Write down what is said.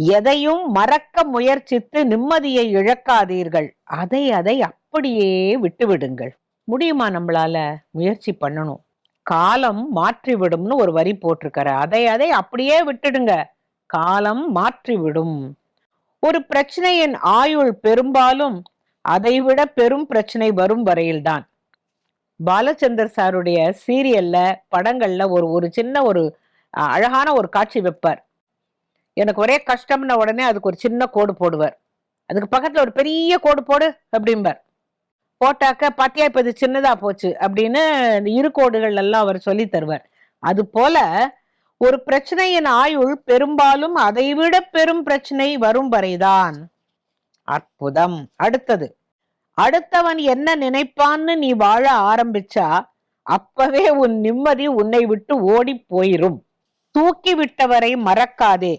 எதையும் மறக்க முயற்சித்து நிம்மதியை இழக்காதீர்கள். அதை அதை அப்படியே விட்டுவிடுங்கள். முடியுமா நம்மளால? முயற்சி பண்ணணும். காலம் மாற்றிவிடும்னு ஒரு வரி போட்டிருக்காரு. அதை அதை அப்படியே விட்டுடுங்க. காலம் மாற்றிவிடும். ஒரு பிரச்சனையின் ஆயுள் பெரும்பாலும் அதைவிட பெரும் பிரச்சனை வரும் வரையில்தான். பாலச்சந்தர் சாருடைய சீரியல்ல படங்கள்ல ஒரு ஒரு சின்ன ஒரு அழகான ஒரு காட்சி வைப்பார். எனக்கு ஒரே கஷ்டம்ன உடனே அதுக்கு ஒரு சின்ன கோடு போடுவார். அதுக்கு பக்கத்தில் ஒரு பெரிய கோடு போடு அப்படிம்பார். போட்டாக்க பாத்தியா இப்போ இது சின்னதாக போச்சு அப்படின்னு இந்த இரு கோடுகள் எல்லாம் அவர் சொல்லி தருவார். அது போல ஒரு பிரச்சனையின் ஆயுள் பெரும்பாலும் அதைவிட பெரும் பிரச்சனை வரும் வரைதான். அற்புதம். அடுத்தது அடுத்தவன் என்ன நினைப்பான்னு நீ வாழ ஆரம்பிச்சா அப்பவே உன் நிம்மதி உன்னை விட்டு ஓடி போயிரும். தூக்கி விட்டவரை மறக்காதே.